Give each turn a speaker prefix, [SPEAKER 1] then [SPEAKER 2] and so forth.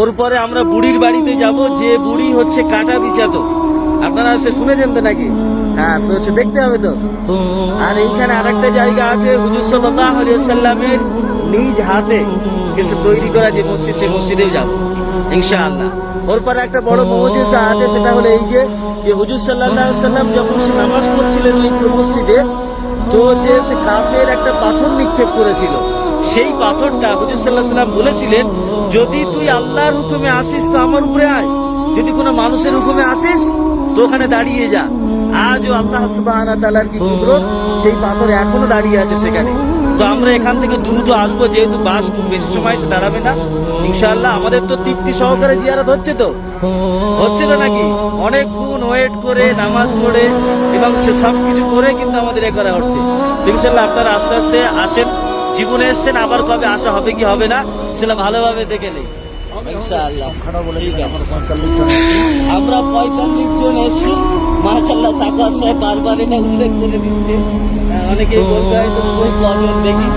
[SPEAKER 1] ওর পরে আমরা বুড়ির বাড়িতে যাব, যে বুড়ি হচ্ছে কাটা বিছাতো আপনারা সে শুনেছেন তো নাকি? হ্যাঁ তো সে দেখতে হবে তো। আর এইখানে আরেকটা জায়গা আছে, হুজুর আলাইহি সাল্লামের নিজ হাতে কিছু তৈরি করা যে মসজিদ, সেই মসজিদেও যাব, ইনশাআল্লাহ। ওর পরে একটা বড় মৌজিজা আছে, সেটা হলো এই যে যে হুজুর আলাইহি সাল্লাম যখন সে নামাজ পড়ছিলেন ওই মসজিদে, তো যে সে কাফের একটা পাথর নিক্ষেপ করেছিল। সেই পাথরটা হুজুর সাল্লাহ সাল্লাম বলেছিলেন, যদি তুই আল্লাহর হুকুমে আসিস, তো আমার উপরে আয়। যদি কোনো মানুষের হুকুমে আসিস, তো ওখানে দাঁড়িয়ে যা। আজও আল্লাহ সুবাহ সেই পাথর এখনও দাঁড়িয়ে আছে সেখানে। তো আমরা এখান থেকে দ্রুত আসব, যেহেতু বাস খুব বেশি সময় এসে দাঁড়াবে না। ইনশাআল্লাহ আমাদের তো তৃপ্তি সহকারে জিয়ারত হচ্ছে তো। হচ্ছে তো নাকি? অনেকক্ষণ ওয়েট করে, নামাজ পড়ে, এবং সে সব কিছু করে কিন্তু আমাদের এ করা হচ্ছে। তো ইনশাল্লাহ আপনারা আস্তে আস্তে আসেন, জীবনে এসছেন, আবার কবে আসা হবে কি হবে না, সেটা ভালোভাবে দেখে নেই ইনশাআল্লাহ। আমরা পঁয়তাল্লিশ জন এসছি। মাশাল্লাহ সাকার সাহেব বারবার এটা উল্লেখ করে দিচ্ছে। অনেকেই বলতে কই কজন দেখি?